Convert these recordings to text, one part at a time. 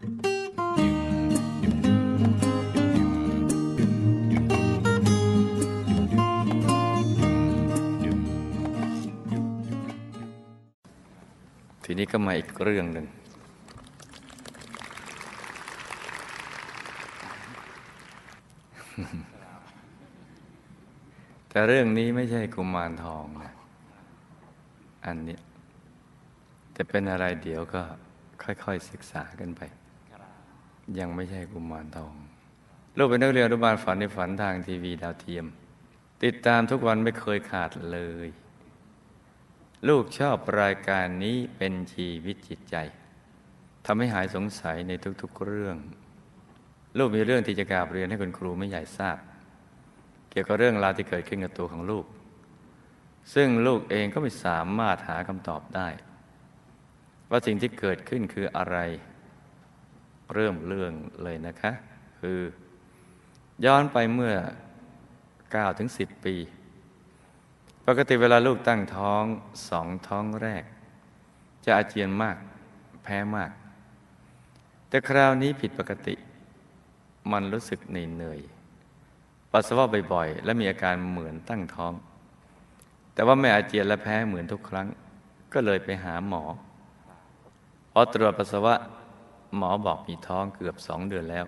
ทีนี้ก็มาอีกเรื่องหนึ่ง แต่เรื่องนี้ไม่ใช่กุมารทองนะ อันนี้ จะเป็นอะไรเดี๋ยวก็ค่อย ๆ ศึกษากันไป ยังไม่ใช่กุมารทอง ลูกเป็นนักเรียนอนุบาลฝันในฝันทางทีวีดาวเทียม ติดตามทุกวันไม่เคยขาดเลย ลูกชอบรายการนี้เป็นชีวิตจิตใจทำให้หายสงสัยในทุกๆเรื่อง ลูกมีเรื่องที่จะกราบเรียนให้คุณครูไม่ใหญ่ทราบ เกี่ยวกับเรื่องราวที่เกิดขึ้นกับตัวของลูก ซึ่งลูกเองก็ไม่สามารถหาคำตอบได้ ว่าสิ่งที่เกิดขึ้นคืออะไร เริ่มเรื่องเลยนะคะ คือ ย้อนไปเมื่อ9ถึง10 ปี ปกติเวลาลูกตั้งท้องสองท้องแรก จะอาเจียนมากแพ้มาก แต่คราวนี้ผิดปกติ มันรู้สึกเหนื่อยปัสสาวะบ่อยๆ และมีอาการเหมือนตั้งท้อง แต่ว่าไม่อาเจียนและแพ้เหมือนทุกครั้ง ก็เลยไปหาหมอพอตรวจปัสสาวะ หมอบอกมีท้องเกือบสองเดือนแล้ว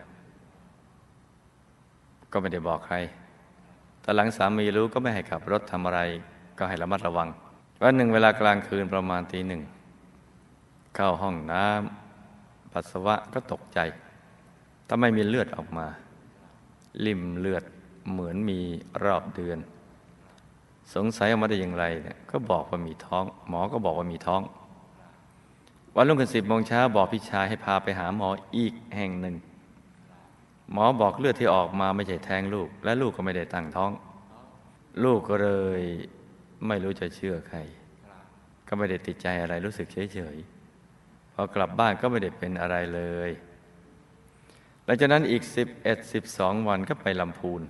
ก็ไม่ได้บอกใครแต่หลังสามีรู้ก็ไม่ให้ขับรถทำอะไร ก็ให้ระมัดระวัง วันหนึ่งเวลากลางคืนประมาณตีหนึ่ง เข้าห้องน้ำปัสสาวะก็ตกใจ ถ้าไม่มีเลือดออกมา ลิ่มเลือดเหมือนมีรอบเดือน สงสัยออกมาได้อย่างไรเนี่ยก็บอกว่ามีท้อง หมอก็บอกว่ามีท้อง วันรุ่งขึ้นสิบโมงเช้าบอกพี่ชายให้พาไปหาหมออีกแห่งหนึ่ง หมอบอกเลือดที่ออกมาไม่ใช่แท้งลูก และลูกก็ไม่ได้ตั้งท้อง ลูกก็เลยไม่รู้จะเชื่อใคร ก็ไม่ได้ติดใจอะไรรู้สึกเฉยๆพอกลับบ้านก็ไม่ได้เป็นอะไรเลยหลังจากนั้นอีก 11 12 วันก็ไปลำพูน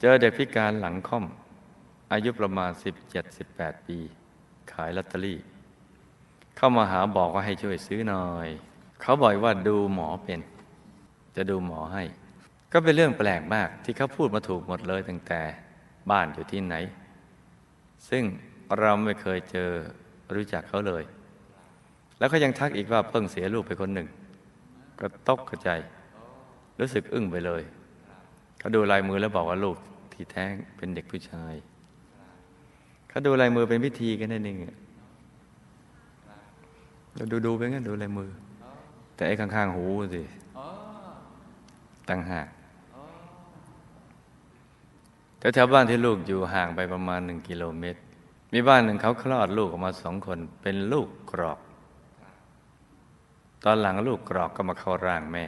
เจอเด็กพิการหลังค่อม อายุประมาณ 17-18 ปี ขายลอตเตอรี่ เข้ามาหาบอกว่าให้ช่วยซื้อหน่อย เขาบอกว่าดูหมอเป็น จะดูหมอให้ ก็เป็นเรื่องแปลกมากที่เขาพูดมาถูกหมดเลยตั้งแต่บ้านอยู่ที่ไหน ซึ่งเราไม่เคยเจอรู้จักเขาเลย แล้วก็ยังทักอีกว่าเพิ่งเสียลูกไปคนหนึ่ง ก็ตกกระใจ รู้สึกอึ้งไปเลยเขาดูลายมือแล้วบอกว่าลูกที่แท้งเป็นเด็กผู้ชายเขาดูลายมือเป็นพิธีกันนั่นเอง เราดูดูไปงั้นดูลายมือ แต่ไอ้ข้าง ๆ หูสิตั้งหากแถวบ้านที่ลูกอยู่ห่างไปประมาณหนึ่งกิโลเมตร มีบ้านหนึ่งเขาคลอดลูกออกมาสองคน เป็นลูกกรอก ตอนหลังลูกกรอกก็มาเข้าร่างแม่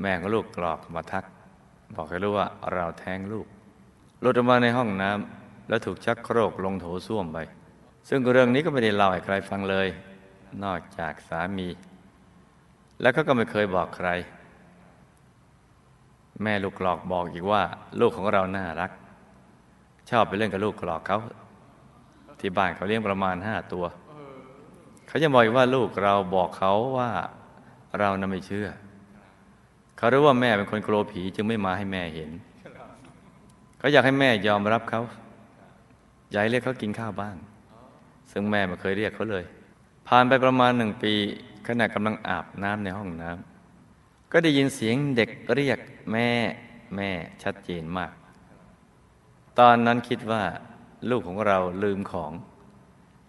แม่ของลูกกรอกมาทัก บอกให้รู้ว่าเราแท้งลูกหลุดออกมาในห้องน้ำแล้วถูกชักโครกลงโถส้วมไป ซึ่งเรื่องนี้ก็ไม่ได้เล่าให้ใครฟังเลย นอกจากสามี แล้วเขาก็ไม่เคยบอกใคร แม่ลูกกรอกบอกอีกว่า ลูกของเราน่ารัก ชอบไปเล่นกับลูกกรอกเขาที่บ้านเขาเลี้ยงประมาณห้าตัว เขาจะบอกอีกว่าลูกเราบอกเขาว่าเราน่ะไม่เชื่อ เขารู้ว่าแม่เป็นคนกลัวผีจึงไม่มาให้แม่เห็น เขาอยากให้แม่ยอมรับเขาอยากเรียกเขากินข้าวบ้าง ซึ่งแม่ไม่เคยเรียกเขาเลย ผ่านไปประมาณหนึ่งปี ขณะกำลังอาบน้ำในห้องน้ำก็ได้ยินเสียงเด็กเรียกแม่แม่ชัดเจนมาก ตอนนั้นคิดว่า ลูกของเราลืมของ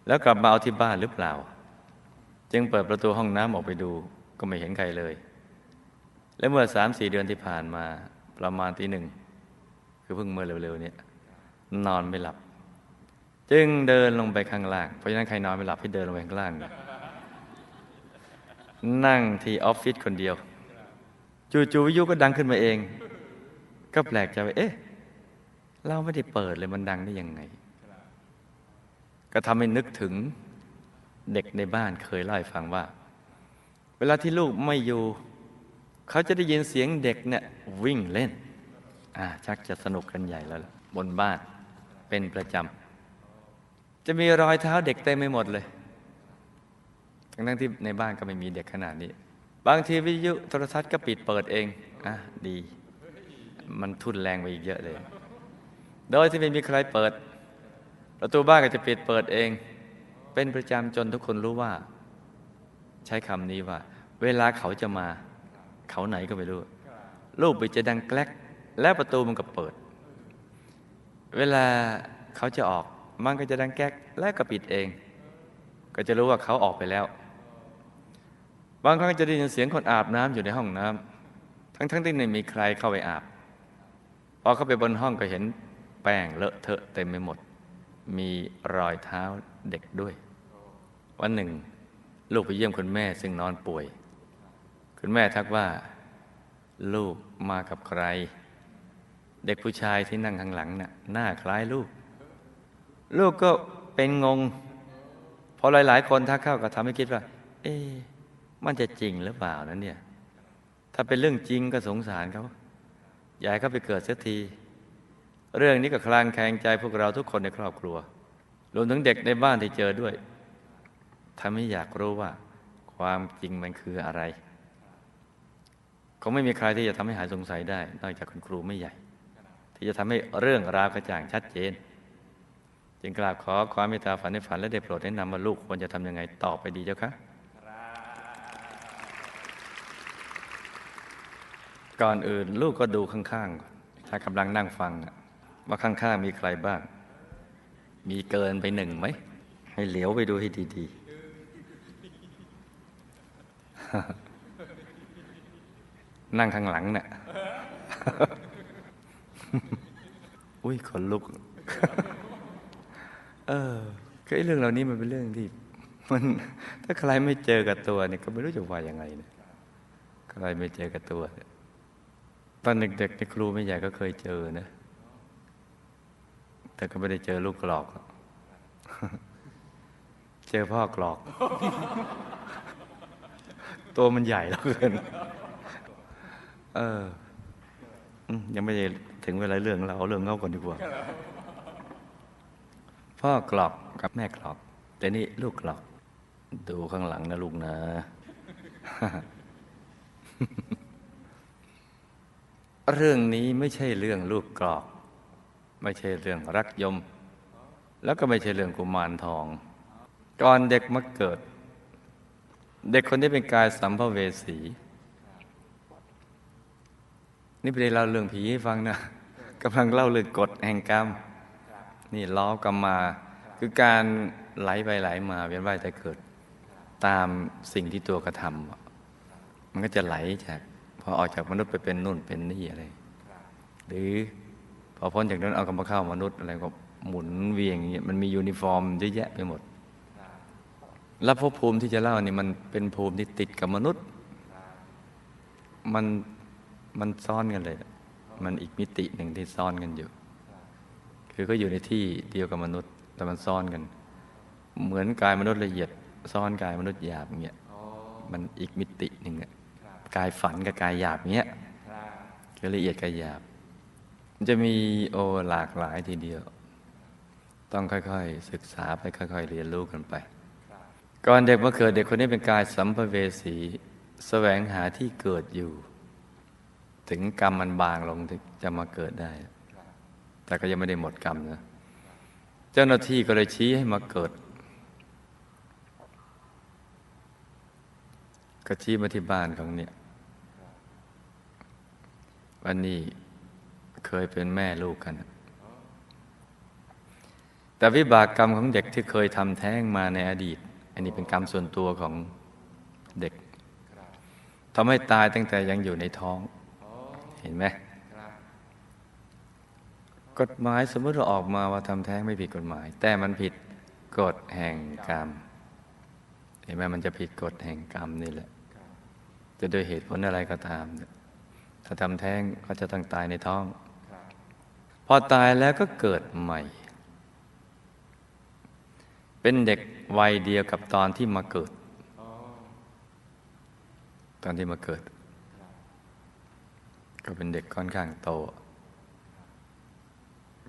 แล้วกลับมาเอาที่บ้านหรือเปล่า จึงเปิดประตูห้องน้ำออกไปดู ก็ไม่เห็นใครเลย และเมื่อสามสี่เดือนที่ผ่านมาประมาณตีหนึ่ง คือเพิ่งเมื่อเร็วๆนี้นอนไม่หลับ จึงเดินลงไปข้างล่าง เพราะฉะนั้นใครนอนไม่หลับให้เดินลงไปข้างล่าง นั่งที่ออฟฟิศคนเดียว จู่ๆวิทยุก็ดังขึ้นมาเอง ก็แปลกใจว่าเอ๊ะ เราไม่ได้เปิดเลยมันดังได้ยังไง ก็ทำให้นึกถึงเด็กในบ้านเคยเล่าให้ฟังว่า เวลาที่ลูกไม่อยู่ เขาจะได้ยินเสียงเด็กเนี่ยวิ่งเล่น อ่าชักจะสนุกกันใหญ่แล้วบนบ้านเป็นประจำ จะมีรอยเท้าเด็กเต็มไปหมดเลย ทั้งทั้งๆที่ในบ้านก็ไม่มีเด็กขนาดนี้ บางทีวิทยุโทรทัศน์ก็ปิดเปิดเอง อะ ดี มันทุนแรงไปอีกเยอะเลย โดยที่ไม่มีใครเปิด ประตูบ้านก็จะปิดเปิดเอง เป็นประจำจนทุกคนรู้ว่า ใช้คำนี้ว่า เวลาเขาจะมา เขาไหนก็ไม่รู้ ลูกไปจะดังแกลกแล้วประตูมันก็เปิด เวลาเขาจะออก มันก็จะดังแก๊กแล้วก็ปิดเอง ก็จะรู้ว่าเขาออกไปแล้ว บางครั้งจะได้ยินเสียงคนอาบน้ำอยู่ในห้องน้ำทั้งๆที่ไม่มีใครเข้าไปอาบพอเข้าไปบนห้องก็เห็นแป้งเลอะเทอะเต็มไปหมด มีรอยเท้าเด็กด้วย วันหนึ่ง ลูกไปเยี่ยมคุณแม่ซึ่งนอนป่วย คุณแม่ทักว่า ลูกมากับใคร เด็กผู้ชายที่นั่งข้างหลังน่ะหน้าคล้ายลูก ลูกก็เป็นงง พอหลาย ๆ คนทักเข้าก็ทำให้คิดว่า เอ๊ะมันจะจริงหรือเปล่านั้นเนี่ย ถ้าเป็นเรื่องจริงก็สงสารเขาอยากเขาไปเกิดเสียที เรื่องนี้ก็คลางแคลงใจพวกเราทุกคนในครอบครัว รวมถึงเด็กในบ้านที่เจอด้วยทำให้อยากรู้ว่า ความจริงมันคืออะไรคงไม่มีใครที่จะทำให้หายสงสัยได้ นอกจากคุณครูไม่ใหญ่ ที่จะทำให้เรื่องราวกระจ่างชัดเจน จึงกราบขอความเมตตาฝันในฝันและได้โปรดแนะนำว่าลูกควรจะทำยังไงต่อไปดีเจ้าคะก่อนอื่นลูกก็ดูข้างๆก่อนถ้ากำลังนั่งฟัง ว่าข้างๆมีใครบ้าง มีเกินไปหนึ่งไหม ให้เหลียวไปดูให้ดีๆ นั่งข้างหลังเนี่ยอุ้ยขนลุก เออคือไอ้เรื่องเหล่านี้มันเป็นเรื่องที่มันถ้าใครไม่เจอกับตัวเนี่ยก็ไม่รู้จะว่ายังไงนี่ยใครไม่เจอกับตัวตอนเด็กๆในครูไม่ใหญ่ก็เคยเจอนะ แต่ก็ไม่ได้เจอลูกกรอก เจอพ่อกรอก ตัวมันใหญ่แล้วเกินเออยังไม่ได้ถึงเวลาเรื่องเราเอาเรื่องเงาก่อนดีกว่า พ่อกรอกกับแม่กรอก แต่นี่ลูกกรอก ดูข้างหลังนะลูกนะ เรื่องนี้ไม่ใช่เรื่องลูกกรอก ไม่ใช่เรื่องรักยม แล้วก็ไม่ใช่เรื่องกุมารทองก่อนเด็กมาเกิด เด็กคนนี้เป็นกายสัมภเวสี นี่ไม่ได้เล่าเรื่องผีให้ฟังนะกำลังเล่าเรื่องกฎแห่งกรรม นี่ล้อกรรมมา คือการไหลไปไหลมาเวียนว่ายแต่เกิด ตามสิ่งที่ตัวกระทำมันก็จะไหลจากพอออกจากมนุษย์ไปเป็นนู่นเป็นนี่อะไร หรือพอพ้นจากนั้นเอากรรมเข้ามนุษย์อะไรก็หมุนเวียงอย่างเงี้ยมันมียูนิฟอร์มเยอะแยะไปหมดแล้วภพภูมิที่จะเล่านี่มันเป็นภูมิที่ติดกับมนุษย์ มันมันซ่อนกันเลย มันอีกมิติหนึ่งที่ซ่อนกันอยู่ คือก็อยู่ในที่เดียวกับมนุษย์ แต่มันซ่อนกัน เหมือนกายมนุษย์ละเอียด ซ่อนกายมนุษย์หยาบอย่างเงี้ยมันอีกมิติหนึ่งอะกายฝันกับกายหยาบเงี้ยคือละเอียดกายหยาบ มันจะมีโอหลากหลายทีเดียว ต้องค่อยๆ ศึกษาไปค่อย ๆ เรียนรู้กันไป ก่อนเด็กมาเกิดเด็กคนนี้เป็นกายสัมภเวสีแสวงหาที่เกิดอยู่ ถึงกรรมมันบางลงถึงจะมาเกิดได้ แต่ก็ยังไม่ได้หมดกรรมนะเจ้าหน้าที่ก็เลยชี้ให้มาเกิด ก็ชี้มาที่บ้านของเนี่ยวันนี้เคยเป็นแม่ลูกกัน แต่วิบากกรรมของเด็กที่เคยทำแท้งมาในอดีต อันนี้เป็นกรรมส่วนตัวของเด็กทำให้ตายตั้งแต่ยังอยู่ในท้อง เห็นไหม กฎหมายสมมติเราออกมาว่าทำแท้งไม่ผิดกฎหมาย แต่มันผิดกฎแห่งกรรมเห็นไหมมันจะผิดกฎแห่งกรรมนี่แหละ จะโดยเหตุผลอะไรก็ตาม ถ้าทำแท้งก็จะต้องตายในท้อง พอตายแล้วก็เกิดใหม่ เป็นเด็กวัยเดียวกับตอนที่มาเกิด ตอนที่มาเกิด ก็เป็นเด็กค่อนข้างโต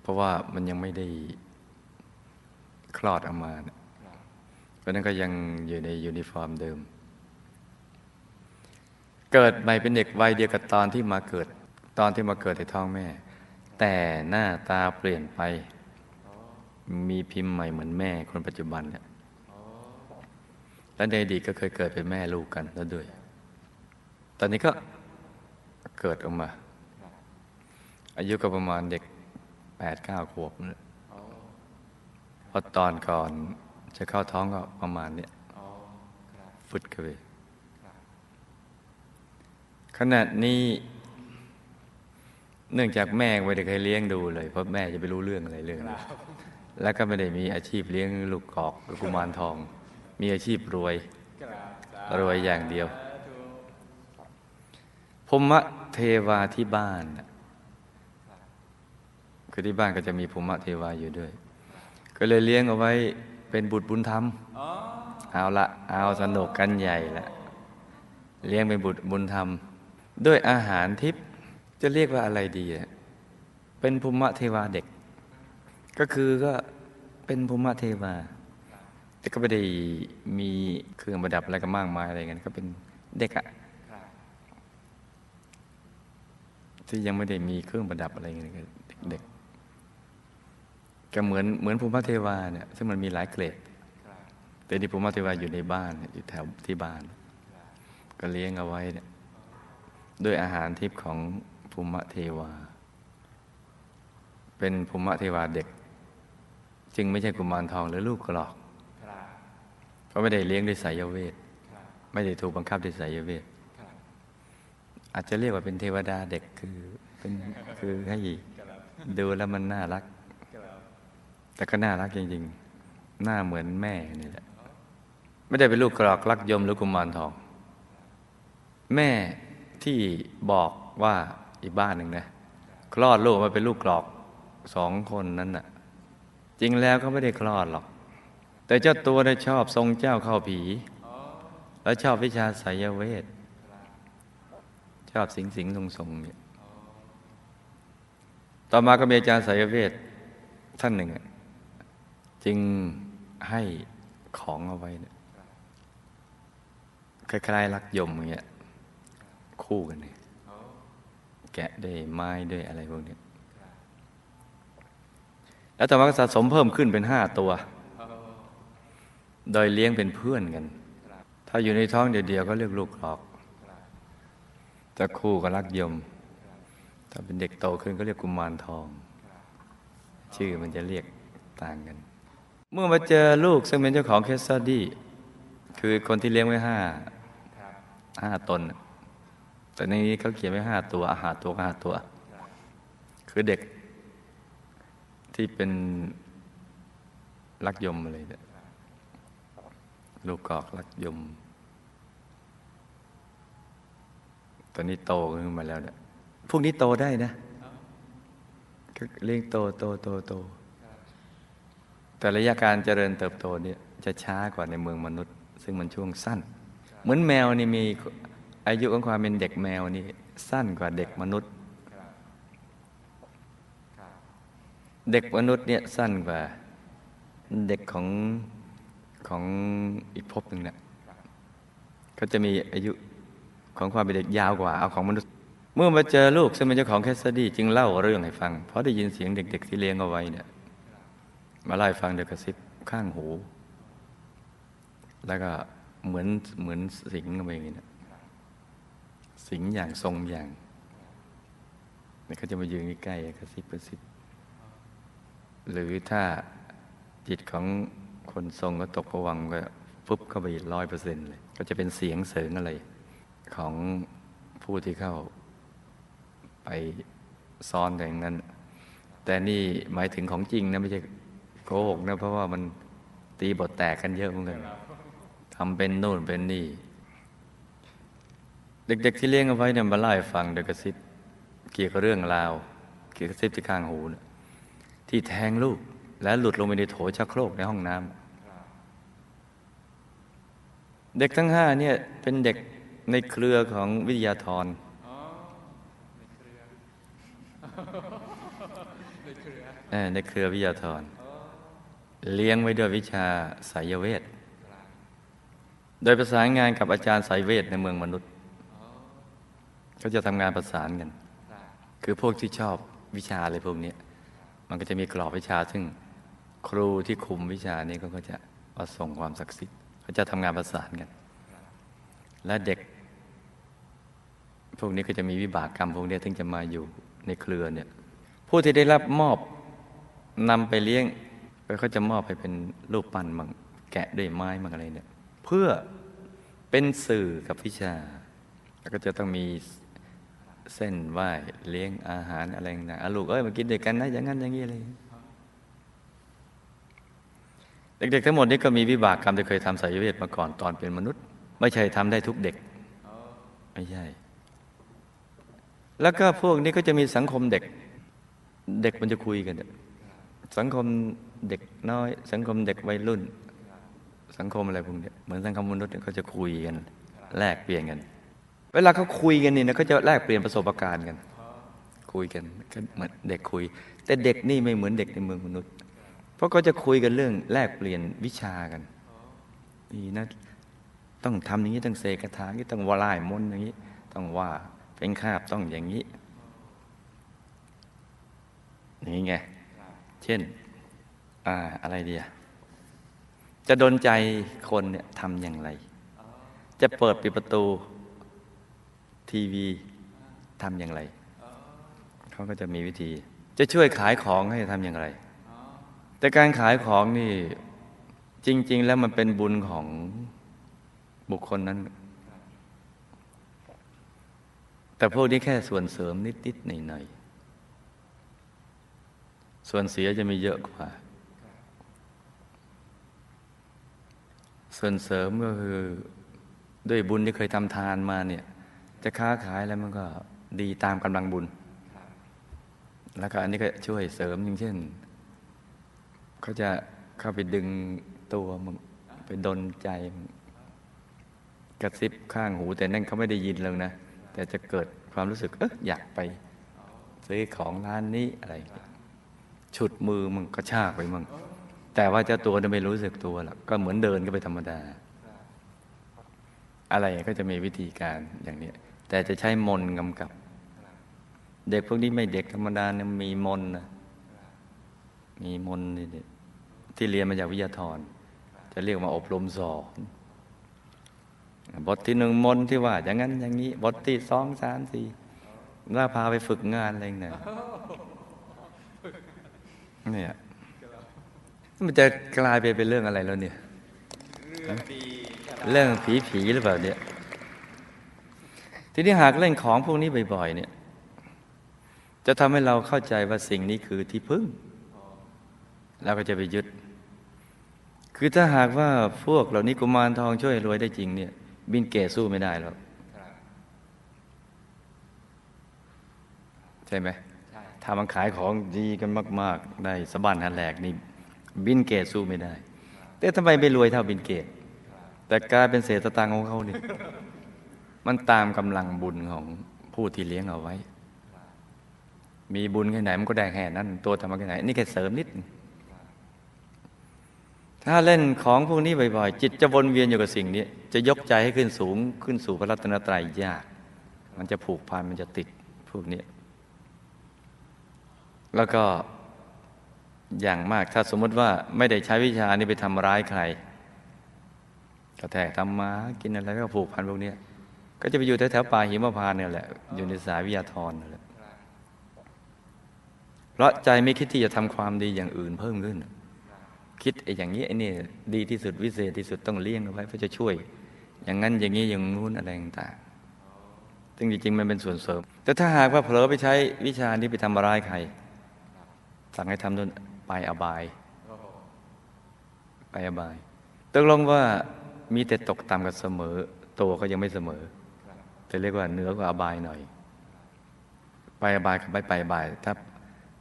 เพราะว่ามันยังไม่ได้คลอดออกมา เพราะนั้นก็ยังอยู่ในยูนิฟอร์มเดิม เกิดใหม่เป็นเด็กวัยเดียวกับตอนที่มาเกิดตอนที่มาเกิดในท้องแม่ แต่หน้าตาเปลี่ยนไป มีพิมพ์ใหม่เหมือนแม่คนปัจจุบันเนี่ยและในอดีตก็เคยเกิดเป็นแม่ลูกกันแล้วด้วย ตอนนี้ก็เกิดออกมา อายุก็ประมาณเด็ก แปดเก้าขวบนั่นแหละเพราะตอนก่อนจะเข้าท้องก็ประมาณเนี้ยฟึดเข้าไปขณะนี้ เนื่องจากแม่ไม่ได้เคยเลี้ยงดูเลย เพราะแม่จะไม่รู้เรื่องอะไรเรื่องนี้แล้วก็ไม่ได้มีอาชีพเลี้ยงลูกกอกหรือกุมารทอง มีอาชีพรวย รวยอย่างเดียวพรหมเทวาที่บ้านน่ะ คือที่บ้านก็จะมีพรหมเทวาอยู่ด้วย ก็เลยเลี้ยงเอาไว้เป็นบุตรบุญธรรมเอาละเอาสนุกกันใหญ่ละเลี้ยงเป็นบุตรบุญธรรม ด้วยอาหารทิพย์จะเรียกว่าอะไรดีอะเป็นภูมิเทวาเด็ก ก็คือก็เป็นภูมิเทวา แต่ก็ไม่ได้มีเครื่องประดับอะไรกันมากมายอะไรเงี้ยก็เป็นเด็กอะที่ยังไม่ได้มีเครื่องประดับอะไรเงี้ยก็เด็กๆ ก็เหมือนเหมือนภูมิเทวาเนี่ยซึ่งมันมีหลายเกรดแต่ที่ภูมิเทวาอยู่ในบ้านอยู่แถวที่บ้าน ก็เลี้ยงเอาไว้เนี่ยด้วยอาหารทิพย์ของภูมิเทวา เป็นภูมิเทวาเด็ก จึงไม่ใช่กุมารทองหรือลูกกรอกเพราะไม่ได้เลี้ยงด้วยสายเวทไม่ได้ถูกบังคับด้วยสายเวทอาจจะเรียกว่าเป็นเทวดาเด็กคือเป็นคือให้ดูแล้วมันน่ารัก แต่ก็น่ารักจริงๆ หน้าเหมือนแม่นี่แหละ ไม่ได้เป็นลูกกรอกลักยมหรือกุมารทอง แม่ที่บอกว่าอีกบ้านหนึ่งนะคลอดลูกมาเป็นลูกกรอกสองคนนั้นน่ะ จริงแล้วก็ไม่ได้คลอดหรอก แต่เจ้าตัวได้ชอบทรงเจ้าเข้าผี แล้วชอบวิชาไสยเวท ชอบสิงสิงทรงทรงเนี่ยต่อมาก็มีอาจารย์ไสยเวทท่านหนึ่งอะ จึงให้ของเอาไว้เนี่ยคล้ายๆรักยมอย่างเงี้ยคู่กันเนี่ยแกะด้วยไม้ด้วยอะไรพวกนี้แล้วต่อมาก็สะสมเพิ่มขึ้นเป็นห้าตัว โดยเลี้ยงเป็นเพื่อนกัน ถ้าอยู่ในท้องเดียวๆก็เรียกลูกหลอกจะคู่ก็รักยม ถ้าเป็นเด็กโตขึ้นก็เรียกกุมารทอง ชื่อมันจะเรียกต่างกัน เมื่อมาเจอลูกซึ่งเป็นเจ้าของเคสซอดี้คือคนที่เลี้ยงไว้ห้าห้าตนน่ะแต่ในนี้เขาเขียนไว้ห้าตัว อาหารตัวก็ห้าตัว คือเด็ก ที่เป็นรักยมอะไรเนี่ยลูกกอกรักยม ตอนนี้โตขึ้นมาแล้วเนี่ยพวกนี้โตได้นะก็เลี้ยงโตโตโตโต แต่ระยะการเจริญเติบโตเนี่ยจะช้ากว่าในเมืองมนุษย์ ซึ่งมันช่วงสั้น เหมือนแมวนี่มีอายุของความเป็นเด็กแมวนี่สั้นกว่าเด็กมนุษย์ เด็กมนุษย์เนี่ยสั้นกว่าเด็กของของอีกภพหนึ่งเนี่ยเขาจะมีอายุของความเป็นเด็กยาวกว่าเอาของมนุษย์ เมื่อมาเจอลูกซึ่งเป็นเจ้าของแคสซดี้จึงเล่าเรื่องให้ฟัง เพราะได้ยินเสียงเด็กๆที่เลี้ยงเอาไว้เนี่ย มาไล่ฟังเดี๋ยวกระซิบข้างหู แล้วก็เหมือนเหมือนสิงอะไรอย่างเงี้ยนะสิงอย่างทรงอย่างเนี่ยเขาจะมายืนใกล้ๆกระซิบกระซิบหรือถ้าจิตของคนทรงก็ตกผวังก็ปุ๊บเข้าไปร้อยเปอร์เซ็นต์เลย ก็จะเป็นเสียงเสริงอะไร ของผู้ที่เข้าไปซ้อนอย่างนั้น แต่นี่หมายถึงของจริงนะไม่ใช่ โกหกนะเพราะว่ามันตีบทแตกกันเยอะเหมือนกันทำเป็นโน่นเป็นนี่ เด็ก ๆ ที่เลี้ยงเอาไว้เนี่ยมาเล่าให้ฟังโดยกระซิบเกี่ยวกับเรื่องราวเกี่ยวกับกระซิบที่ข้างหูนะที่แทงลูก แล้วหลุดลงไปในโถชักโครกในห้องน้ำเด็กทั้งห้าเนี่ยเป็นเด็กในเครือของวิทยาธรเอ่อในเครือวิทยาธร เลี้ยงไว้ด้วยวิชาสายเวท โดยประสานงานกับอาจารย์สายเวทในเมืองมนุษย์เขาจะทำงานประสานกัน คือพวกที่ชอบวิชาอะไรพวกนี้ มันก็จะมีกรอบวิชา ซึ่งครูที่คุมวิชานี้ก็จะประสงความศักดิ์สิทธิ์เขาจะทำงานประสานกัน และเด็ก พวกนี้ก็จะมีวิบากกรรมพวกนี้ถึงจะมาอยู่ในเครือเนี่ยผู้ที่ได้รับมอบนำไปเลี้ยง เขาจะมอบให้เป็นรูปปั้นมังแกะด้วยไม้มังอะไรเนี่ย เพื่อเป็นสื่อกับวิชา แล้วก็จะต้องมีเส้นไหว้เลี้ยงอาหารอะไรต่างๆลูกเอ้ยมากินด้วยกันนะอย่างนั้นอย่างนี้อะไรอย่างนี้เด็กๆทั้งหมดนี้ก็มีวิบากกรรมที่เคยทำสายเวทมาก่อนตอนเป็นมนุษย์ ไม่ใช่ทำได้ทุกเด็กไม่ใช่ แล้วก็พวกนี้ก็จะมีสังคมเด็ก เด็กมันจะคุยกันเนี่ย สังคมเด็กน้อย สังคมเด็กวัยรุ่น สังคมอะไรพวกนี้เหมือนสังคมมนุษย์เขาจะคุยกัน แลกเปลี่ยนกัน เวลาเขาคุยกันนี่นะเขาจะแลกเปลี่ยนประสบการณ์กัน คุยกันก็เหมือนเด็กคุย แต่เด็กนี่ไม่เหมือนเด็กในเมืองมนุษย์ เพราะเขาจะคุยกันเรื่องแลกเปลี่ยนวิชากันนี่นะต้องทำอย่างนี้ต้องเสกคาถาอย่างนี้ต้องว่าไล่มนอย่างนี้ ต้องว่าเป็นคาบต้องอย่างนี้นี่ไง เช่นออะไรเดียจะดนใจคนเนี่ยทำอย่างไร จะเปิดปิดประตูทีวีทำอย่างไร เขาก็จะมีวิธี จะช่วยขายของให้ทำอย่างไร แต่การขายของนี่จริง ๆ แล้วมันเป็นบุญของบุคคลนั้น แต่พวกนี้แค่ส่วนเสริมนิด ๆ หน่อย ๆ ส่วนเสียจะมีเยอะกว่า ส่วนเสริมก็คือด้วยบุญที่เคยทำทานมาเนี่ย จะค้าขายแล้วมันก็ดีตามกำลังบุญ แล้วก็อันนี้ก็ช่วยเสริมอย่างเช่นเขาจะเข้าไปดึงตัวมึงไปดนใจกระซิบข้างหูแต่นั่นเขาไม่ได้ยินเลยนะ แต่จะเกิดความรู้สึกเอออยากไป ซื้อของร้านนี้อะไรอย่างเงี้ย ฉุดมือมึงก็ชากไปมึงแต่ว่าเจ้าตัวเนี่ยไม่รู้สึกตัวหรอกก็เหมือนเดินก็ไปธรรมดา อะไรก็จะมีวิธีการอย่างนี้แต่จะใช้มนกำกับ เด็กพวกนี้ไม่เด็กธรรมดาเนี่ยมีมนนะมีมนนี่ที่เรียนมาจากวิทยาธรจะเรียกมาอบรมสอนบทที่หนึ่งมนที่ว่า อย่างนั้นอย่างนี้ บทที่สองสามสี่น่าพาไปฝึกงานอะไรเนี่ย เนี่ยมันจะกลายไปเป็นเรื่องอะไรแล้วเนี่ย เรื่องผีผีๆหรือเปล่าเนี่ย ทีนี้หากเล่นของพวกนี้บ่อยๆเนี่ย จะทำให้เราเข้าใจว่าสิ่งนี้คือที่พึ่งแล้วก็จะไปยึด คือถ้าหากว่าพวกเหล่านี้กุมารทองช่วยรวยได้จริงเนี่ย บินเกตสู้ไม่ได้หรอกใช่ไหม ถ้ามันขายของดีกันมาก ๆ ได้สบันหันแหลกนี่บินเกตสู้ไม่ได้ แต่ทำไมไม่รวยเท่าบินเกต แต่กลายเป็นเศษตางของเขาเนี่ยมันตามกำลังบุญของผู้ที่เลี้ยงเอาไว้ มีบุญแค่ไหนมันก็ได้แค่นั้น ตัวทำมาแค่ไหน นี่แค่เสริมนิด ถ้าเล่นของพวกนี้บ่อย ๆ จิตจะวนเวียนอยู่กับสิ่งนี้ จะยกใจให้ขึ้นสูงขึ้นสู่พระรัตนตรัยยาก มันจะผูกพันมันจะติดพวกนี้ แล้วก็อย่างมากถ้าสมมติว่าไม่ได้ใช้วิชานี้ไปทำร้ายใครกระแทกทำมากินอะไรก็ผูกพันพวกนี้ก็จะไปอยู่แถวๆป่าหิมพานเนี่ยแหละอยู่ในสายวิทยาธรนั่แหละเพราะใจไม่คิดที่จะทำความดีอย่างอื่นเพิ่มขึ้น คิดไอ้อย่างนี้ไอ้นี่ดีที่สุดวิเศษที่สุดต้องเลี้ยงเอาไว้เพื่อจะช่วย อย่างนั้นอย่างนี้อย่างนู้นอะไรต่างๆซึ่งจริงๆมันเป็นส่วนเสริม แต่ถ้าหากว่าเผลอไปใช้วิชานี้ไปทำร้ายใคร สั่งให้ทำนู่นไปอบาย ไปอบายตกลงว่ามีแต่ตกต่ำกับเสมอ ตัวก็ยังไม่เสมอจะเรียกว่าเหนือกว่าอบายหน่อย ไปอบายกับไม่ไปอบาย ถ้า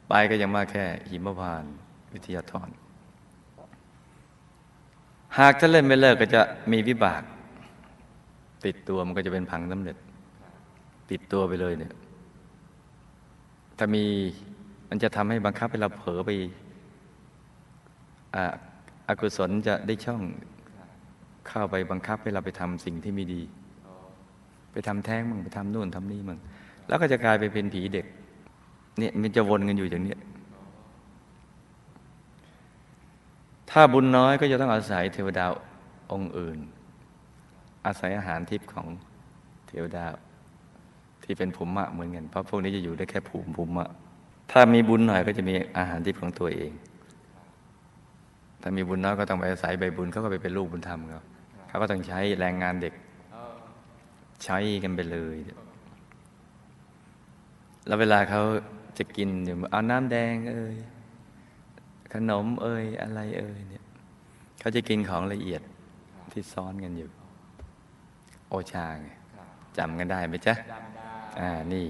ไปก็ยังมากแค่หิมพานวิทยาธรหากถ้าเล่นไม่เลิกก็จะมีวิบาก ติดตัวมันก็จะเป็นพังสำเร็จ ติดตัวไปเลยเนี่ย ถ้ามี มันจะทำให้บังคับให้เราเผลอไปอากุศลจะได้ช่องเข้าไปบังคับให้เราไปทำสิ่งที่ไม่ดี ไปทำแท้งมั่งไปทำนู่นทำนี่มั่งแล้วก็จะกลายไปเป็นผีเด็กเนี่ยมันจะวนกันอยู่อย่างนี้ถ้าบุญน้อยก็จะต้องอาศัยเทวดาองค์อื่น อาศัยอาหารทิพย์ของเทวดาที่เป็นภูมิมะเหมือนกัน เพราะพวกนี้จะอยู่ได้แค่ภูมิภูมิมะ ถ้ามีบุญหน่อยก็จะมีอาหารทิพย์ของตัวเอง ถ้ามีบุญน้อยก็ต้องไปอาศัยใบบุญเขาก็ไปเป็นลูกบุญธรรมเขาเขาก็ต้องใช้แรงงานเด็ก ใช้กันไปเลย แล้วเวลาเขาจะกินอยู่เอาน้ำแดงเอ่ยขนมเอ่ยอะไรเอ่ยเนี่ยเขาจะกินของละเอียดที่ซ้อนกันอยู่ โอชาไงจำกันได้ไหมจ๊ะ อ่านี่